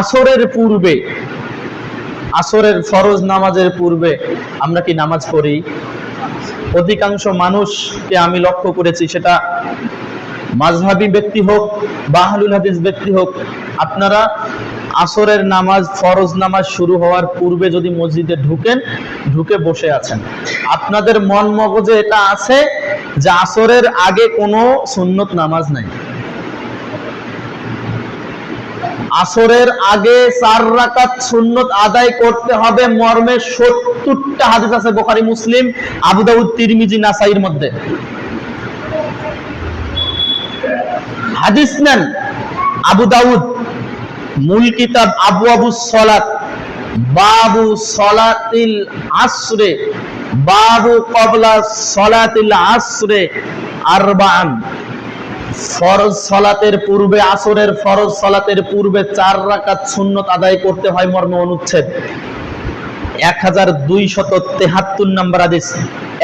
আসরের পূর্বে, আসরের ফরজ নামাজের পূর্বে আমরা কি নামাজ পড়ি? অধিকাংশ মানুষকে আমি লক্ষ্য করেছি সেটা মাঝহাবি ব্যক্তি হোক বাহালুল হাদিস ব্যক্তি হোক, আপনারা আসরের নামাজ, ফরজ নামাজ শুরু হওয়ার পূর্বে যদি মসজিদে ঢুকেন, ঢুকে বসে আছেন। আপনাদের মন মগজে এটা আছে যে আসরের আগে কোনো সুন্নত নামাজ নাই। আসরের আগে চার রাকাত সুন্নত আদায় করতে হবে মর্মে সত্তরটা হাদিস আছে বোখারি, মুসলিম, আবু দাউদ, তিরমিজি, নাসাইর মধ্যে। হাদিস নেন আবু দাউদ, মূল কিতাব আবু আবু সলাত। বাবু সলাতিল আসরে, বাবু কবলা সলাতিল আসরে আরবান। ফরজ সলাতের পূর্বে, আসরের ফরজ সলাতের পূর্বে চার রাকাত সুন্নত আদায় করতে হয় মর্ম অনুচ্ছেদ। এক হাজার দুইশত তেহাত্তর নম্বর হাদিস।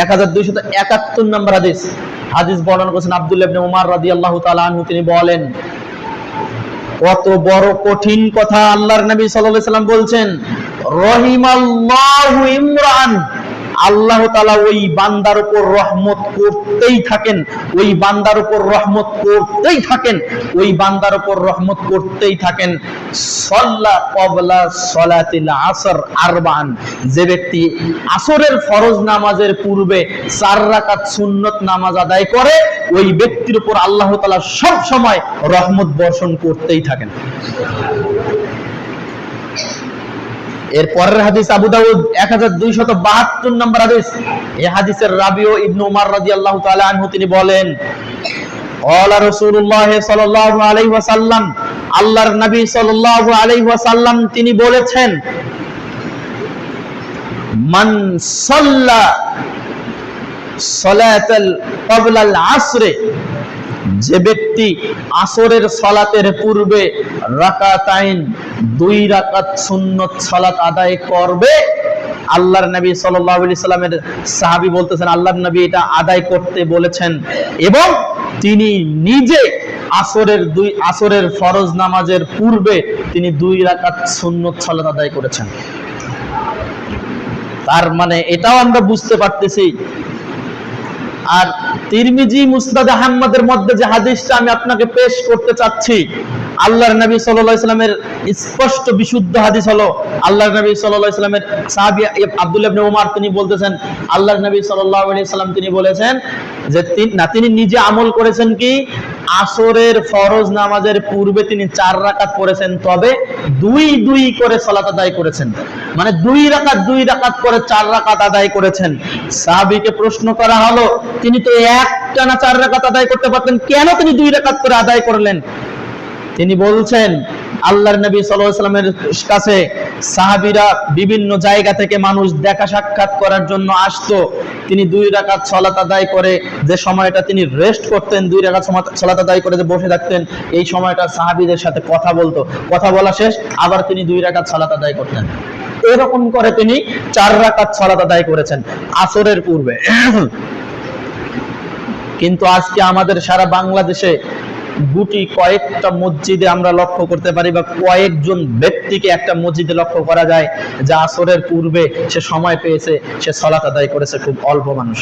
এক হাজার দুইশত একাত্তর নম্বর হাদিস। হাদিস বর্ণনা করেছেন আব্দুল্লাহ ইবনে উমার রাদিয়াল্লাহু তাআলা আনহু, তিনি বলেন, কত বড় কঠিন কথা আল্লাহর নবী সাল্লাল্লাহু আলাইহি সাল্লাম বলছেন, রহিমাল্লাহু ইমরান। আল্লাহ তাআলা ওই বান্দার উপর রহমত করতেই থাকেন, ওই বান্দার উপর রহমত করতেই থাকেন, ওই বান্দার উপর রহমত করতেই থাকেন। আরবান। যে ব্যক্তি আসরের ফরজ নামাজের পূর্বে চার রাকাত সুন্নত নামাজ আদায় করে, ওই ব্যক্তির উপর আল্লাহ তাআলা সব সময় রহমত বর্ষণ করতেই থাকেন। এর পরের হাদিস আবু দাউদ এক হাজার দুইশত বাহাত্তর নম্বর হাদিস এই হাদিসের রাবিও ইবনু উমার রাদিয়াল্লাহু তাআলা আনহু তিনি বলেন قال رسول الله صلى الله عليه وسلم আল্লাহর নবী সাল্লাল্লাহু আলাইহি ওয়াসাল্লাম তিনি বলেছেন মান সাল্লা সালাতাল ক্বাবলাল আসরে যে ব্যক্তি আসরের সলাতের পূর্বে রাকাতাইন দুই রাকাত সুন্নত সালাত আদায় করবে, আল্লাহর নবী আলাইহি সাল্লামের সাহাবী বলতেছেন, আল্লাহর নবী এটা আদায় করতে বলেছেন। এবং তিনি নিজে আসরের দুই, আসরের ফরজ নামাজের পূর্বে তিনি দুই রাকাত সুন্নত সালাত আদায় করেছেন। তার মানে এটাও আমরা বুঝতে পারতেছি আর তিরমিজি, মুস্তাদ আহমদের মধ্যে যে হাদিসটা আমি আপনাকে পেশ করতে চাচ্ছি, আল্লাহর নবী সাল্লাল্লাহু ইসলামের স্পষ্ট বিশুদ্ধ হাদিস হলো, আল্লাহর নবী সাল্লাল্লাহু আলাইহি সাল্লামের সাহাবী আব্দুল্লাহ ইবনে ওমর তিনি বলতেছেন, আল্লাহর নবী সাল্লাল্লাহু আলাইহি সাল্লাম তিনি বলেছেন যে না, তিনি নিজে আমল করেছেন কি? আসরের ফরজ নামাজের পূর্বে তিনি চার রাকাত পড়েছেন, তবে দুই দুই করে সালাত আদায় করেছেন। মানে দুই রাকাত দুই রাকাত করে চার রাকাত আদায় করেছেন। সাহাবীকে প্রশ্ন করা হলো, তিনি তো একটা না চার রাকাত আদায় করতে পারতেন, কেন তিনি দুই রাকাত করে আদায় করলেন? তিনি বলছেন আল্লাহর নবী সাল্লামের কাছে সাহাবীরা বিভিন্ন জায়গা থেকে মানুষ দেখা সাক্ষাৎ করার জন্য আসতো। তিনি দুই রাকাত সালাত আদায় করে যে সময়টা তিনি রেস্ট করতেন, দুই রাকাত সালাত আদায় করে যে বসে থাকতেন, এই সময়টা সাহাবীদের সাথে কথা বলতো। কথা বলা শেষ, আবার তিনি দুই রাকাত সালাত আদায় করতেন। এরকম করে তিনি চার রাকাত সালাত আদায় করেছেন আসরের পূর্বে। কিন্তু আজকে আমাদের সারা বাংলাদেশে গুটি কয়েকটা মসজিদে আমরা লক্ষ্য করতে পারি বা কয়েকজন ব্যক্তিকে একটা মসজিদে লক্ষ্য করা যায় যা আসরের পূর্বে সে সময় পেয়েছে, সে সলাত আদায় করেছে, খুব অল্প মানুষ।